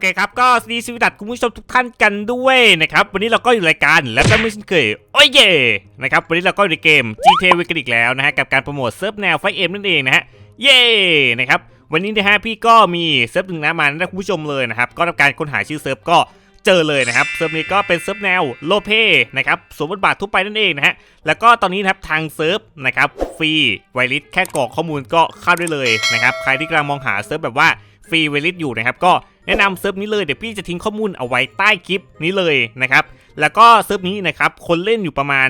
เคครับก็สวัสดีสวัสดีคุณผู้ชมทุกท่านกันด้วยนะครับวันนี้เราก็อยู่รายการและก็ไม่เช่นเคยโอ้ยเย่นะครับวันนี้เราก็อยู่ในเกม GTA v กันอีกแล้วนะฮะกับการโปรโมทเซิร์ฟแนวไฟเอ็มนั่นเองนะฮะเย่นะครับวันนี้นะฮะพี่ก็มีเซิร์ฟหนึ่งนะมานะคุณผู้ชมเลยนะครับก็ทำการค้นหาชื่อเซิร์ฟก็เจอเลยนะครับเซิร์ฟนี้ก็เป็นเซิร์ฟแนวโลเปนะครับสวมบทบาททั่วไปนั่นเองนะฮะแล้วก็ตอนนี้นะครับทางเซิร์ฟนะครับฟรีไวริสแค่กรอกข้อมูลก็เข้าได้เลยนะครับใครที่กำลังมองหาเซิร์ฟแบบว่า ฟรีไวริสอยู่นะครับ ก็แนะนำเซิร์ฟนี้เลยเดี๋ยวพี่จะทิ้งข้อมูลเอาไว้ใต้คลิปนี้เลยนะครับ แล้วก็เซิร์ฟนี้นะครับคนเล่นอยู่ประมาณ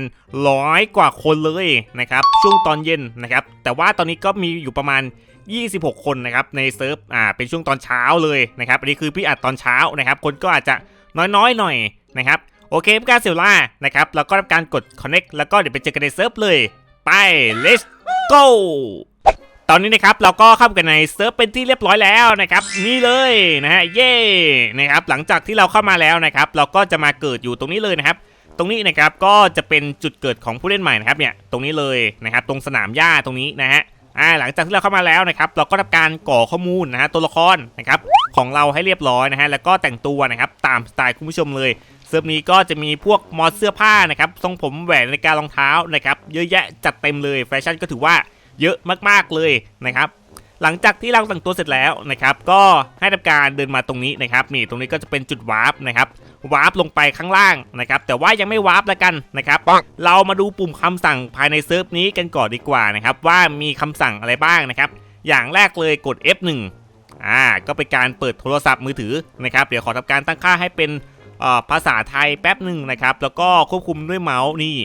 ร้อยกว่าคนเลยนะครับช่วงตอนเย็นนะครับ แต่ว่าตอนนี้ก็มีอยู่ประมาณ 26 คนนะครับในเซิร์ฟอ่าเป็นช่วงตอนเช้าเลยนะครับอันนี้คือพี่อัดตอนเช้านะครับ คนก็อาจจะน้อยๆหน่อยนะครับโอเคเพื่อการเซลล่านะครับแล้วก็ทำการกด connect แล้วก็เดี๋ยวไปเจอกันในเซิร์ฟเลย ไป let's go ตอนนี้นะครับเราก็เข้ากันในเซิร์ฟเป็นที่เรียบร้อยแล้วนะครับนี่เลยนะฮะเย่นะครับหลังจากที่เราเข้ามาแล้วนะครับเราก็จะมาเกิดอยู่ตรงนี้เลยนะครับ ตรงนี้นะครับก็จะเป็นจุดเกิดของผู้เล่นใหม่นะครับเนี่ยตรงนี้เลยนะครับตรงสนามหญ้าตรงนี้นะฮะอ่าหลังจากที่เราเข้ามาแล้วนะครับเราก็ทำการก่อข้อมูลนะฮะตัวละครนะครับของเราให้เรียบร้อยนะฮะแล้วก็แต่งตัวนะครับตามสไตล์คุณผู้ชมเลยเซิร์ฟนี้ก็จะมีพวกมอดเสื้อผ้านะครับทรงผมแหวนในาฬิการรองเท้านะครับเยอะแยะจัดเต็มเลยแฟชั่นก็ถือว่า เยอะมากๆเลยนะครับหลังจากที่เราแต่งตัวเสร็จแล้วนะครับ ก็ให้ทำการเดินมาตรงนี้นะครับนี่ตรงนี้ก็จะเป็นจุดวาร์ปนะครับวาร์ปลงไปข้างล่างนะครับ แต่ว่ายังไม่วาร์ปแล้วกันนะครับ เรามาดูปุ่มคำสั่งภายในเซิร์ฟนี้กันก่อนดีกว่านะครับ ว่ามีคำสั่งอะไรบ้างนะครับ อย่างแรกเลยกด F1 อ่าก็เป็นการเปิดโทรศัพท์มือถือนะครับ เดี๋ยวขอทำการตั้งค่าให้เป็นเอ่อภาษาไทยแป๊บหนึ่งนะครับ แล้วก็ควบคุมด้วยเมาส์นี่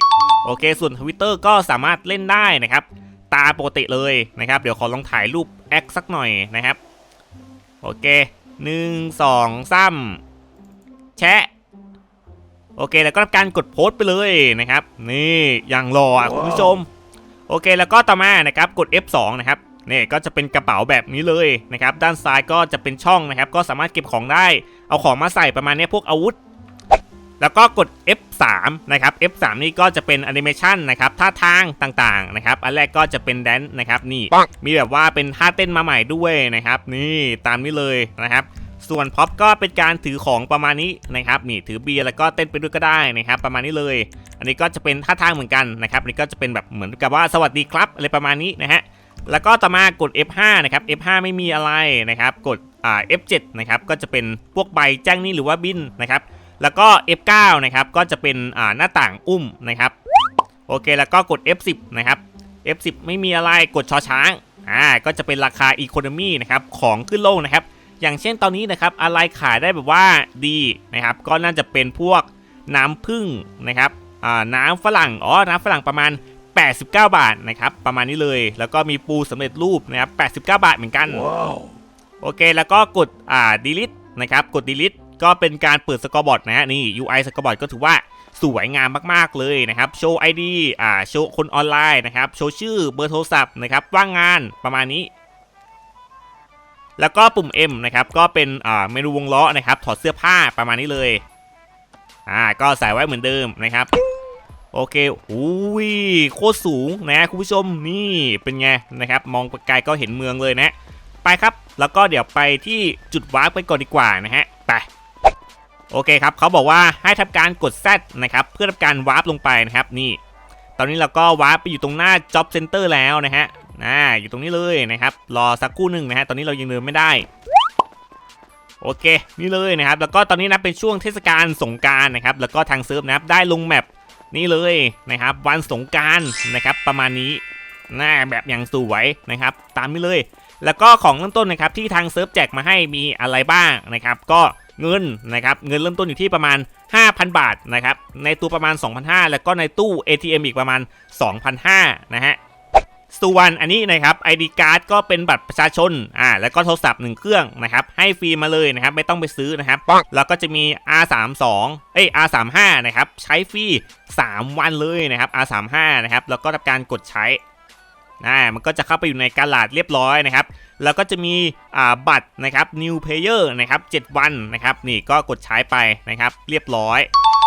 โอเค ส่วนทวิตเตอร์ก็สามารถเล่นได้นะครับ ตาปกติเลยนะครับ เดี๋ยวขอลองถ่ายรูปแอคสักหน่อยนะครับ โอเคหนึ่งสองสามแชะ โอเค แล้วก็ทำการกดโพสต์ไปเลยนะครับ นี่อย่างรออะคุณผู้ชม โอเคแล้วก็ต่อมานะครับกด F2 นะครับนี่ก็จะเป็นกระเป๋าแบบนี้เลยนะครับ ด้านซ้ายก็จะเป็นช่องนะครับ ก็สามารถเก็บของได้ เอาของมาใส่ประมาณเนี้ยพวกอาวุธ แล้วก็กด F3 นะครับ F3 นี่ก็จะเป็นแอนิเมชันนะครับท่าทางต่างๆนะครับอันแรกก็จะเป็นแดนซ์นะครับนี่มีแบบว่าเป็นท่าเต้นมาใหม่ด้วยนะครับ นี่ตามนี้เลยนะครับส่วนพ็อปก็เป็นการถือของประมาณนี้นะครับนี่ถือเบียร์แล้วก็เต้นไปด้วยก็ได้นะครับ ประมาณนี้เลย อันนี้ก็จะเป็นท่าทางเหมือนกันนะครับอันนี้ก็จะเป็นแบบเหมือนกับว่าสวัสดีครับอะไรประมาณนี้นะฮะแล้วก็ต่อมากด F5 นะครับ F5 ไม่มีอะไรนะครับ กดอ่า F7 นะครับก็จะเป็นพวกใบแจ้งหนี้หรือว่าบินนะครับ แล้วก็ F9 นะครับก็จะเป็นอ่าหน้าต่างอุ้มนะครับโอเคแล้วก็กด F10 นะครับ F10 ไม่มีอะไรกดชอช้างอ่าก็จะเป็นราคา Economy นะครับของขึ้นลงนะครับอย่างเช่นตอนนี้นะครับอะไรขายได้แบบว่าดีนะครับก็น่าจะเป็นพวกน้ำผึ้งนะครับอ่าน้ำฝรั่งอ๋อน้ำฝรั่งประมาณ 89 บาทนะครับประมาณนี้เลย แล้วก็มีปูสำเร็จรูปนะครับ89 บาทเหมือนกันโอเคแล้วก็กดอ่า delete นะครับกด delete ก็เป็นการเปิดสกอร์บอร์ดนะฮะนี่ UI สกอร์บอร์ดก็ถือว่าสวยงามมากๆเลยนะครับ โชว์ ID อ่าโชว์คนออนไลน์นะครับ โชว์ชื่อเบอร์โทรศัพท์นะครับ ว่างงานประมาณนี้ แล้วก็ปุ่ม M นะครับ ก็เป็นอ่าเมนูวงล้อนะครับ ถอดเสื้อผ้าประมาณนี้เลย อ่า ก็ใส่ไว้เหมือนเดิมนะครับ โอเคอุ้ยโคตรสูงนะคุณผู้ชมนี่เป็นไงนะครับ มองไกลก็เห็นเมืองเลยนะ ไปครับ แล้วก็เดี๋ยวไปที่จุดวาร์ปไปก่อนดีกว่านะฮะ ไป โอเคครับเขาบอกว่าให้ทำการกด Z นะครับเพื่อทำการวาร์ปลงไปนะครับนี่ ตอนนี้เราก็วาร์ปไปอยู่ตรงหน้า Job Center แล้วนะฮะอ่าอยู่ตรงนี้เลยนะครับรอสักครู่หนึ่งนะฮะตอนนี้เรายังเดินไม่ได้โอเค นี่เลยนะครับ แล้วก็ตอนนี้นะเป็นช่วงเทศกาลสงการนะครับ แล้วก็ทางเซิร์ฟนะครับได้ลงแมปนี่เลยนะครับ วันสงการนะครับประมาณนี้หน้าแบบอย่างสวยนะครับ ตามนี้เลย แล้วก็ของเริ่มต้นนะครับที่ทางเซิร์ฟแจกมาให้มีอะไรบ้างนะครับ ก็ เงินนะครับเงินเริ่มต้นอยู่ที่ประมาณ 5,000 บาทนะครับในตู้ประมาณ 2,500 แล้วก็ในตู้ ATM อีกประมาณ 2,500 นะฮะส่วนอันนี้นะครับ ID card ก็เป็นบัตรประชาชนอ่าแล้วก็โทรศัพท์หนึ่งเครื่องนะครับให้ฟรีมาเลยนะครับไม่ต้องไปซื้อนะครับแล้วก็จะมี R32 เอ้ย R35 นะครับใช้ฟรี 3 วันเลยนะครับ R35 นะครับแล้วก็ทำการกดใช้ นะมันก็จะเข้าไปอยู่ในกาลาดเรียบร้อยนะครับ แล้วก็จะมีอ่าบัตรนะครับ New Player นะครับ7วันนะครับนี่ก็กดใช้ไปนะครับเรียบร้อย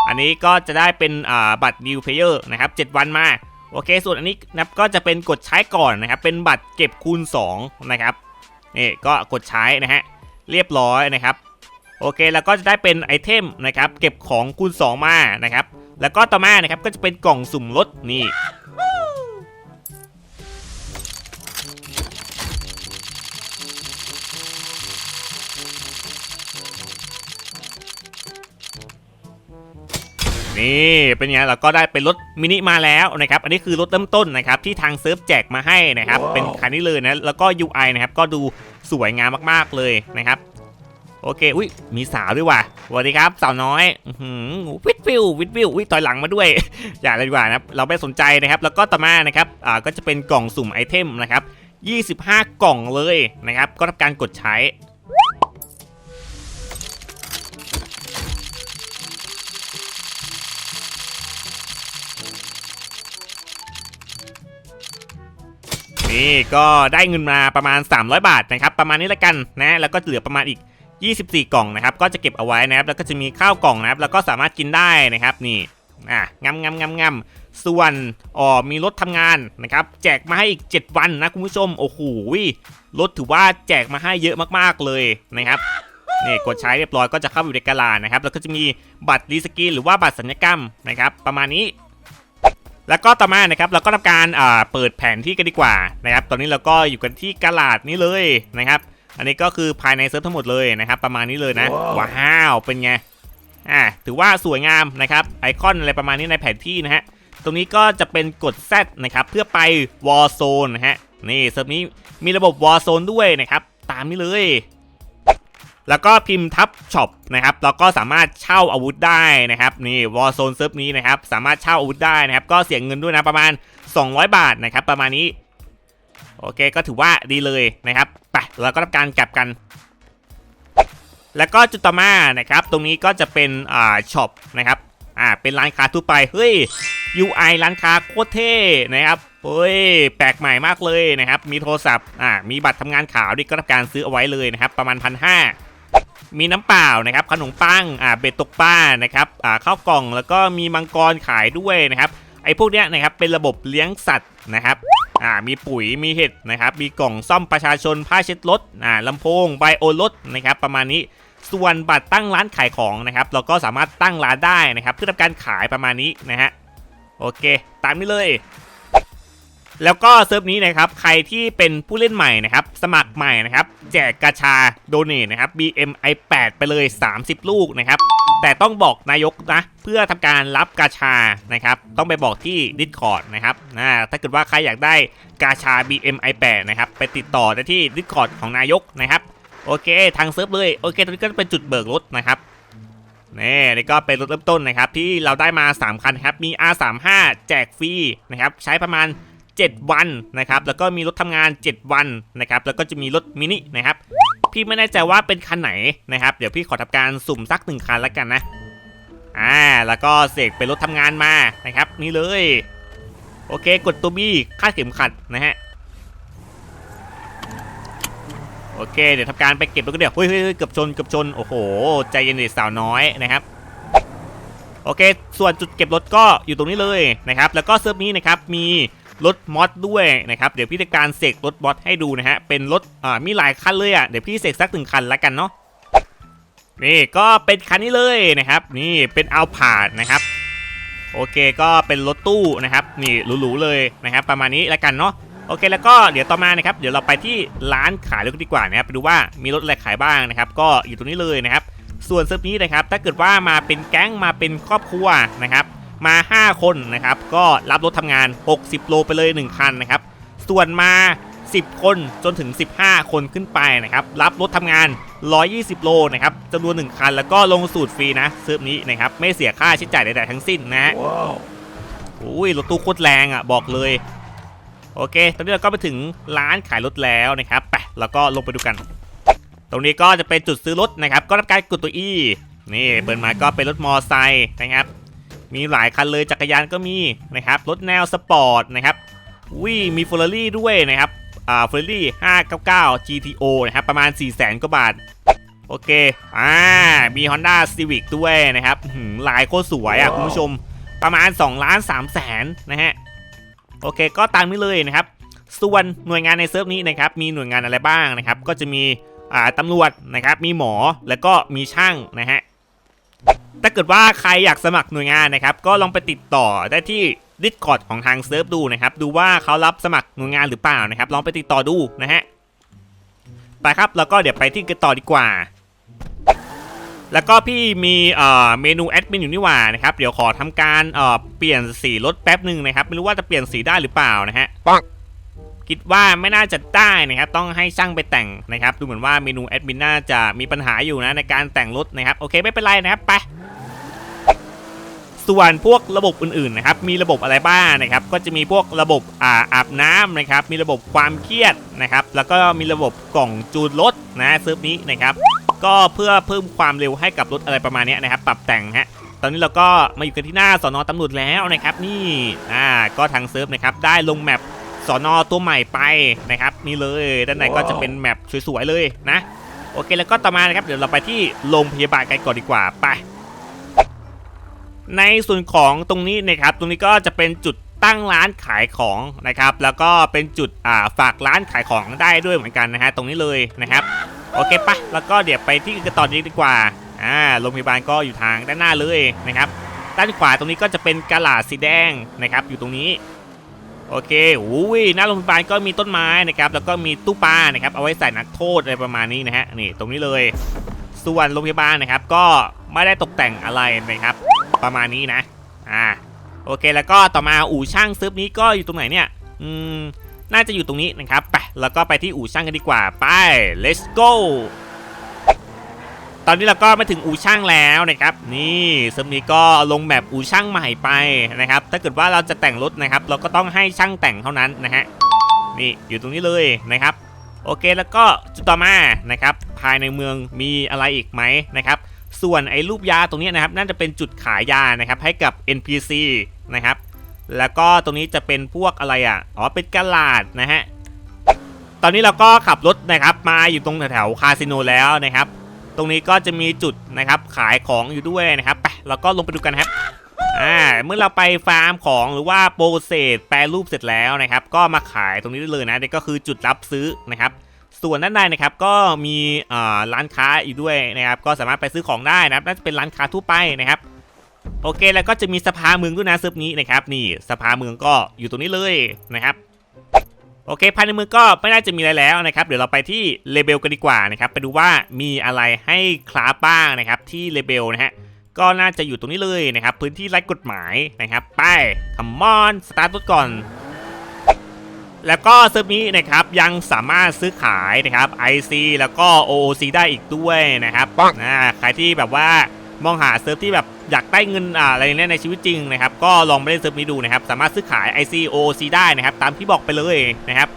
อันนี้ก็จะได้เป็นอ่าบัตร New Player นะครับ7วันมาโอเค ส่วนอันนี้นะครับก็จะเป็นกดใช้ก่อนนะครับ เป็นบัตรเก็บคูณ2นะครับนี่ก็กดใช้นะฮะเรียบร้อยนะครับ โอเคแล้วก็จะได้เป็นไอเทมนะครับ เก็บของคูณ2มานะครับ แล้วก็ต่อมานะครับก็จะเป็นกล่องสุ่มรถนี่ นี่เป็นไงเราก็ได้เป็นรถมินิมาแล้วนะครับอันนี้คือรถเริ่มต้นนะครับที่ทางเซิร์ฟแจกมาให้นะครับเป็นคันนี้เลยนะแล้วก็ UI นะครับก็ดูสวยงามมากๆเลยนะครับโอเค อุ้ย มีสาวด้วยว่ะสวัสดีครับ สาวน้อยอื้อหือวิดวิววิดวิว อุ้ยต่อยหลังมาด้วย อย่าเลยดีกว่านะครับ เราไม่สนใจนะครับ แล้วก็ต่อมานะครับ อ่า ก็จะเป็นกล่องสุ่มไอเทมนะครับ 25 กล่องเลยนะครับ ก็ทำการกดใช้ นี่ก็ได้เงินมาประมาณ 300 บาทนะครับประมาณนี้ละกันนะแล้วก็เหลือประมาณอีก 24 กล่องนะครับก็จะเก็บเอาไว้นะครับแล้วก็จะมีข้าวกล่องนะครับแล้วก็สามารถกินได้นะครับนี่อะงำงำงำงำส่วนอ๋อมีรถทำงานนะครับแจกมาให้อีก 7 วันนะคุณผู้ชมโอ้โหรถถือว่าแจกมาให้เยอะมากๆเลยนะครับนี่กดใช้เรียบร้อยก็จะเข้าอยู่ในกาลานะครับแล้วก็จะมีบัตรรีสกินหรือว่าบัตรสัญญกรรมนะครับประมาณนี้ แล้วก็ต่อมานะครับเราก็ทำการอ่าเปิดแผนที่กันดีกว่านะครับ ตอนนี้เราก็อยู่กันที่กาลาดนี้เลยนะครับ อันนี้ก็คือภายในเซิร์ฟทั้งหมดเลยนะครับ ประมาณนี้เลยนะว้าวเป็นไงอ่าถือว่าสวยงามนะครับไอคอนอะไรประมาณนี้ในแผนที่นะฮะตรงนี้ก็จะเป็นกด Z นะครับเพื่อไป War Zone นะฮะนี่เซิร์ฟนี้มีระบบ War Zone ด้วยนะครับตามนี้เลย แล้วก็พิมพ์ทับช็อปนะครับเราก็สามารถเช่าอาวุธได้นะครับนี่วอร์โซนเซิร์ฟนี้นะครับสามารถเช่าอาวุธได้นะครับก็เสียเงินด้วยนะประมาณ 200 บาทนะครับประมาณนี้โอเคก็ถือว่าดีเลยนะครับไปเราก็ทำการกลับกัน แล้วก็จุดต่อมานะครับตรงนี้ก็จะเป็นอ่าช็อปนะครับอ่าเป็นร้านค้าทั่วไปเฮ้ย UI ร้านค้าโคตรเท่นะครับเฮ้ยแปลกใหม่มากเลยนะครับ มีโทรศัพท์อ่ามีบัตรทำงานขาวด้วยก็ทำการซื้อเอาไว้เลยนะครับ ประมาณพันห้า มีน้ำเปล่านะครับขนมปังอ่าเบ็ดตกปลานะครับอ่าข้าวกล่องแล้วก็มีมังกรขายด้วยนะครับไอ้พวกเนี้ยนะครับเป็นระบบเลี้ยงสัตว์นะครับอ่ามีปุ๋ยมีเห็ดนะครับมีกล่องซ่อมประชาชนผ้าเช็ดรถอ่าลำโพงไบโอรถนะครับประมาณนี้ส่วนบัตรตั้งร้านขายของนะครับเราก็สามารถตั้งร้านได้นะครับเพื่อทำการขายประมาณนี้นะฮะโอเค ตามนี้เลย แล้วก็เซิร์ฟนี้นะครับใครที่เป็นผู้เล่นใหม่นะครับสมัครใหม่นะครับแจกกาชาโดเนทนะครับ BMI8 ไปเลย 30 ลูกนะครับแต่ต้องบอกนายกนะเพื่อทำการรับกาชานะครับต้องไปบอกที่ Discord นะครับนะถ้าเกิดว่าใครอยากได้กาชา BMI8 นะครับไปติดต่อได้ที่ Discord ของนายกนะครับโอเคทางเซิร์ฟเลยโอเคตรงนี้ก็เป็นจุดเบิกรถนะครับนี่นี่ก็เป็นรถเริ่มต้นนะครับที่เราได้มา 3 คันครับมี R35 แจกฟรีนะครับใช้ประมาณ 7 วันนะครับแล้วก็มีรถทำงาน 7 วันนะครับแล้วก็จะมีรถมินินะครับพี่ไม่แน่ใจว่าเป็นคันไหนนะครับ เดี๋ยวพี่ขอทำการสุ่มสักหนึ่งคันแล้วกันนะอ่าแล้วก็เสกเป็นรถทำงานมานะครับนี่เลยโอเค กดตัวบี้คาดเข็มขัดนะฮะโอเค เดี๋ยวทำการไปเก็บรถกันเดี๋ยวเฮ้ยเฮ้ยเฮ้ยเกือบชนเกือบชน โอ้โห ใจเย็นดิสาวน้อยนะครับ โอเค ส่วนจุดเก็บรถก็อยู่ตรงนี้เลยนะครับ แล้วก็เซิร์ฟนี้นะครับ มี รถมอดด้วยนะครับ เดี๋ยวพี่จะการเสกรถบอสให้ดูนะฮะ เป็นรถอ่ามีหลายคันเลยอะ เดี๋ยวพี่เสกสักหนึ่งคันล้วกันเนาะ นี่ก็เป็นคันนี้เลยนะครับ นี่เป็นอัลพาดนะครับ โอเคก็เป็นรถตู้นะครับ นี่หรูๆเลยนะครับ ประมาณนี้ล้วกันเนาะโอเคแล้วก็เดี๋ยวต่อมานะครับเดี๋ยวเราไปที่ร้านขายรถดีกว่านะครับไปดูว่ามีรถอะไรขายบ้างนะครับ ก็อยู่ตรงนี้เลยนะครับ ส่วนเซิร์ฟนี้นะครับถ้าเกิดว่ามาเป็นแก๊งมาเป็นครอบครัวนะครับ มา 5 คนนะครับ ก็รับรถทำงาน 60 โลไปเลย 1 คันนะครับ ส่วนมา 10 คนจนถึง 15 คนขึ้นไปนะครับ รับรถทำงาน 120 โลนะครับจำนวน 1 คัน แล้วก็ลงสูตรฟรีนะเซิร์ฟนี้นะครับ ไม่เสียค่าใช้จ่ายใดๆทั้งสิ้นนะฮะอุ้ยรถตู้โคตรแรงอะบอกเลย โอเค ตอนนี้เราก็ไปถึงร้านขายรถแล้วนะครับ ไปเราก็ลงไปดูกัน ตรงนี้ก็จะเป็นจุดซื้อรถนะครับ ก็ทำการกดตัว E นี่เปิดมาก็เป็นรถมอไซค์นะครับ มีหลายคันเลยจักรยานก็มีนะครับรถแนวสปอร์ตนะครับวิมีเฟอร์รารี่ด้วยนะครับอ่าเฟอร์รารี่599 GTO นะครับประมาณ 4 0 0 0 0 0กว่าบาท โอเคอ่ามี Honda Civic ด้วยนะครับหืมลายโคตรสวยอะคุณผู้ชมประมาณ2ล้าน3แสนนะฮะโอเคก็ตามนี้เลยนะครับ ส่วนหน่วยงานในเซิร์ฟนี้นะครับมีหน่วยงานอะไรบ้างนะครับ ก็จะมีอ่าตำรวจนะครับมีหมอแล้วก็มีช่างนะฮะ ถ้าเกิดว่าใครอยากสมัครหน่วยงานนะครับ ก็ลองไปติดต่อได้ที่ Discord ของทางเซิร์ฟดูนะครับ ดูว่าเขารับสมัครหน่วยงานหรือเปล่านะครับ ลองไปติดต่อดูนะฮะ ไปครับ แล้วก็เดี๋ยวไปที่กันต่อดีกว่า แล้วก็พี่มีเอ่อเมนูแอดมินอยู่นี่หว่านะครับ เดี๋ยวขอทำการเอ่อเปลี่ยนสีรถแป๊บหนึ่งนะครับ ไม่รู้ว่าจะเปลี่ยนสีได้หรือเปล่านะฮะปัง คิดว่าไม่น่าจะได้นะครับต้องให้ช่างไปแต่งนะครับดูเหมือนว่าเมนูแอดมินน่าจะมีปัญหาอยู่นะในการแต่งรถนะครับโอเคไม่เป็นไรนะครับไปส่วนพวกระบบอื่นๆนะครับมีระบบอะไรบ้างนะครับก็จะมีพวกระบบอ่าอาบน้ำนะครับมีระบบความเครียดนะครับแล้วก็มีระบบกล่องจูนรถนะเซิร์ฟนี้นะครับก็เพื่อเพิ่มความเร็วให้กับรถอะไรประมาณนี้นะครับปรับแต่งฮะตอนนี้เราก็มาอยู่กันที่หน้าสอนอตำรวจแล้วนะครับนี่อ่าก็ทางเซิร์ฟนะครับได้ลงแมป สอนอตัวใหม่ไปนะครับนี่เลยด้านในก็จะเป็นแมปสวยๆเลยนะโอเคแล้วก็ต่อมานะครับเดี๋ยวเราไปที่โรงพยาบาลกันก่อนดีกว่าไป ในส่วนของตรงนี้นะครับ ตรงนี้ก็จะเป็นจุดตั้งร้านขายของนะครับ แล้วก็เป็นจุดอ่าฝากร้านขายของได้ด้วยเหมือนกันนะฮะตรงนี้เลยนะครับโอเคปะแล้วก็เดี๋ยวไปที่กันต่อนี้ดีกว่าอ่าโรงพยาบาลก็อยู่ทางด้านหน้าเลยนะครับ ด้านขวาตรงนี้ก็จะเป็นกระลาดสีแดงนะครับ อยู่ตรงนี้ โอเคอุ้ยหน้าโรงพยาบาลก็มีต้นไม้นะครับ แล้วก็มีตู้ปลานะครับ เอาไว้ใส่นักโทษอะไรประมาณนี้นะฮะ นี่ตรงนี้เลย ส่วนโรงพยาบาลนะครับ ก็ไม่ได้ตกแต่งอะไรนะครับ ประมาณนี้นะ อ่า โอเค แล้วก็ต่อมาอู่ช่างซึบนี้ก็อยู่ตรงไหนเนี่ย อืม น่าจะอยู่ตรงนี้นะครับ ไป แล้วก็ไปที่อู่ช่างกันดีกว่า ไป let's go ตอนนี้เราก็มาถึงอูช่างแล้วนะครับ นี่ซึมนี้ก็ลงแบบอูช่างใหม่ไปนะครับ ถ้าเกิดว่าเราจะแต่งรถนะครับ เราก็ต้องให้ช่างแต่งเท่านั้นนะฮะ นี่อยู่ตรงนี้เลยนะครับ โอเคแล้วก็จุดต่อมานะครับ ภายในเมืองมีอะไรอีกไหมนะครับ ส่วนไอ้รูปยาตรงนี้นะครับ น่าจะเป็นจุดขายยานะครับ ให้กับ NPC นะครับ แล้วก็ตรงนี้จะเป็นพวกอะไรอะ อ๋อ เป็นกระลาดนะฮะ ตอนนี้เราก็ขับรถนะครับ มาอยู่ตรงแถวๆคาสิโนแล้วนะครับ ตรงนี้ก็จะมีจุดนะครับขายของอยู่ด้วยนะครับไปเราก็ลงไปดูกันครับอ่าเมื่อเราไปฟาร์มของหรือว่าโปรเซสแปรรูปเสร็จแล้วนะครับ ก็มาขายตรงนี้ได้เลยนะนี่ก็คือจุดรับซื้อนะครับ ส่วนด้านในนะครับก็มีอ่าร้านค้าอยู่ด้วยนะครับ ก็สามารถไปซื้อของได้นะครับน่าจะเป็นร้านค้าทั่วไปนะครับ โอเคแล้วก็จะมีสภาเมืองด้วยนะเซิร์ฟนี้นะครับ นี่สภาเมืองก็อยู่ตรงนี้เลยนะครับ โอเคภายในเมืองก็ไม่น่าจะมีอะไรแล้วนะครับเดี๋ยวเราไปที่เลเบลกันดีกว่านะครับไปดูว่ามีอะไรให้คลาฟบ้างนะครับที่เลเบลนะฮะก็น่าจะอยู่ตรงนี้เลยนะครับ พื้นที่ไร้กฎหมายนะครับ ไปคัมมอนสตาร์ทรถก่อน แล้วก็เซิร์ฟนี้นะครับยังสามารถซื้อขายนะครับ IC แล้วก็ OOC ได้อีกด้วยนะครับปังนะใครที่แบบว่า มองหาเซิร์ฟที่แบบอยากได้เงินอะไรเนี่ยในชีวิตจริงนะครับ ก็ลองไปเล่นเซิร์ฟนี้ดูนะครับ สามารถซื้อขาย ICOC ได้นะครับ ตามที่บอกไปเลยนะครับ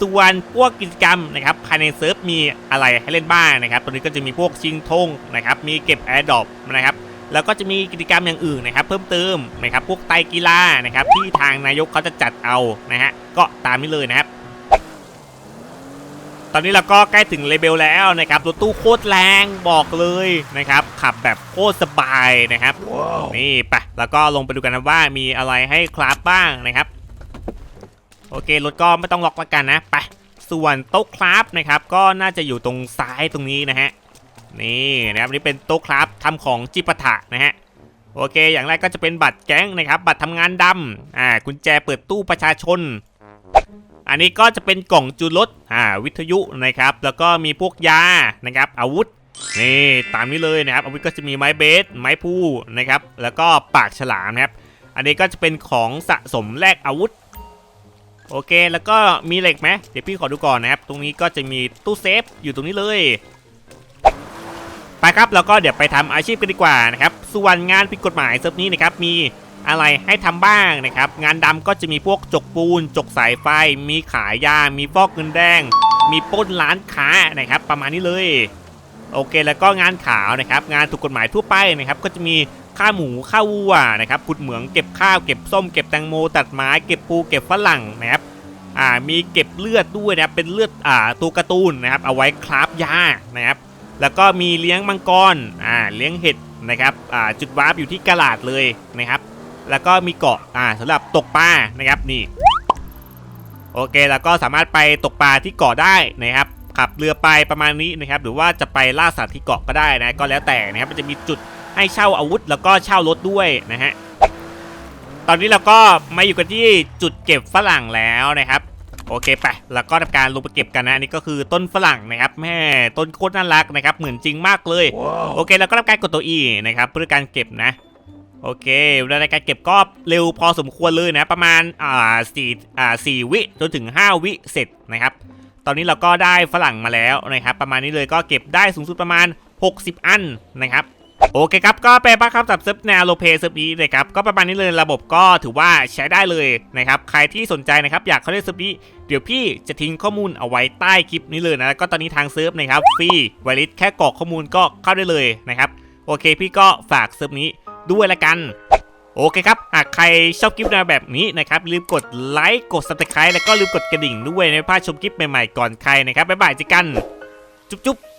ส่วนพวกกิจกรรมนะครับภายในเซิร์ฟมีอะไรให้เล่นบ้างนะครับตรงนี้ก็จะมีพวกชิงธงนะครับ มีเก็บแอร์ดรอปนะครับ แล้วก็จะมีกิจกรรมอย่างอื่นนะครับ เพิ่มเติมนะครับ พวกไตกีฬานะครับที่ทางนายกเขาจะจัดเอานะฮะ ก็ตามนี้เลยนะครับ ตอนนี้เราก็ใกล้ถึงเลเบลแล้วนะครับรถตู้โคตรแรงบอกเลยนะครับขับแบบโคตรสบายนะครับนี่ไปแล้วก็ลงไปดูกันนะว่ามีอะไรให้คราฟบ้างนะครับ โอเครถก็ไม่ต้องล็อกแล้วกันนะไปส่วนโต๊ะคราฟนะครับก็น่าจะอยู่ตรงซ้ายตรงนี้นะฮะนี่นะครับอันนี่เป็นโต๊ะคราฟทำของจิปาถะนะฮะโอเค อย่างแรกก็จะเป็นบัตรแก๊งนะครับ บัตรทำงานดำอ่ากุญแจเปิดตู้ประชาชน อันนี้ก็จะเป็นกล่องจูนรถอ่าวิทยุนะครับ แล้วก็มีพวกยานะครับ อาวุธนี่ตามนี้เลยนะครับ อาวุธก็จะมีไม้เบส ไม้พูนะครับ แล้วก็ปากฉลามนะครับ อันนี้ก็จะเป็นของสะสมแลกอาวุธ โอเค แล้วก็มีเหล็กไหมเดี๋ยวพี่ขอดูก่อนนะครับ ตรงนี้ก็จะมีตู้เซฟอยู่ตรงนี้เลย ไปครับ แล้วก็เดี๋ยวไปทำอาชีพกันดีกว่านะครับ ส่วนงานผิดกฎหมายเซิร์ฟนี้นะครับ มี อะไรให้ทำบ้างนะครับ งานดำก็จะมีพวกจกปูน จกสายไฟ มีขายยา มีฟอกเงินแดง มีป้นร้านค้านะครับ ประมาณนี้เลย โอเคแล้วก็งานขาวนะครับ งานถูกกฎหมายทั่วไปนะครับ ก็จะมีฆ่าหมูฆ่าวัวนะครับขุดเหมืองเก็บข้าวเก็บส้มเก็บแตงโมตัดไม้เก็บปูเก็บฝรั่งนะครับอ่ามีเก็บเลือดด้วยนะครับเป็นเลือดอ่าตัวการ์ตูนนะครับ เอาไว้คราฟยานะครับ แล้วก็มีเลี้ยงมังกรอ่าเลี้ยงเห็ดนะครับอ่าจุดวาร์ปอยู่ที่กระลาดเลยนะครับ แล้วก็มีเกาะอ่าสำหรับตกปลานะครับนี่โอเคแล้วก็สามารถไปตกปลาที่เกาะได้นะครับขับเรือไปประมาณนี้นะครับหรือว่าจะไปล่าสัตว์ที่เกาะก็ได้นะก็แล้วแต่นะครับมันจะมีจุดให้เช่าอาวุธ แล้วก็เช่ารถด้วยนะฮะตอนนี้เราก็มาอยู่กันที่จุดเก็บฝรั่งแล้วนะครับโอเคไปแล้วก็ทำการลงไปเก็บกันนะอันนี่ก็คือต้นฝรั่งนะครับแม่ต้นโคตรน่ารักนะครับเหมือนจริงมากเลยโอเค แล้วก็ทำการกดตัว E นะครับเพื่อการเก็บนะ โอเคเวลาในการเก็บก็เร็วพอสมควรเลยนะประมาณอ่าสี่อ่าสี่วิจนถึง 5 วิเสร็จนะครับ ตอนนี้เราก็ได้ฝรั่งมาแล้วนะครับ ประมาณนี้เลยก็เก็บได้สูงสุดประมาณ 60 อันนะครับโอเคครับ ก็ไปบ้าครับกับเซิร์ฟแนวโลเพเซิร์ฟนี้นะครับ ก็ประมาณนี้เลยระบบก็ถือว่าใช้ได้เลยนะครับ ใครที่สนใจนะครับ อยากเข้าเล่นเซิร์ฟนี้ เดี๋ยวพี่จะทิ้งข้อมูลเอาไว้ใต้คลิปนี้เลยนะ ก็ตอนนี้ทางเซิร์ฟนะครับฟรีไวลิสแค่กรอกข้อมูลก็เข้าได้เลยนะครับ โอเค พี่ก็ฝากเซิร์ฟนี้ ด้วยละกัน โอเคครับ หากใครชอบคลิปแนวแบบนี้นะครับลืมกดไลค์กด subscribe แล้วก็ลืมกดกระดิ่งด้วยนะไม่พลาดชมคลิปใหม่ๆก่อนใครนะครับบ๊ายบายเจอกัน จุ๊บๆ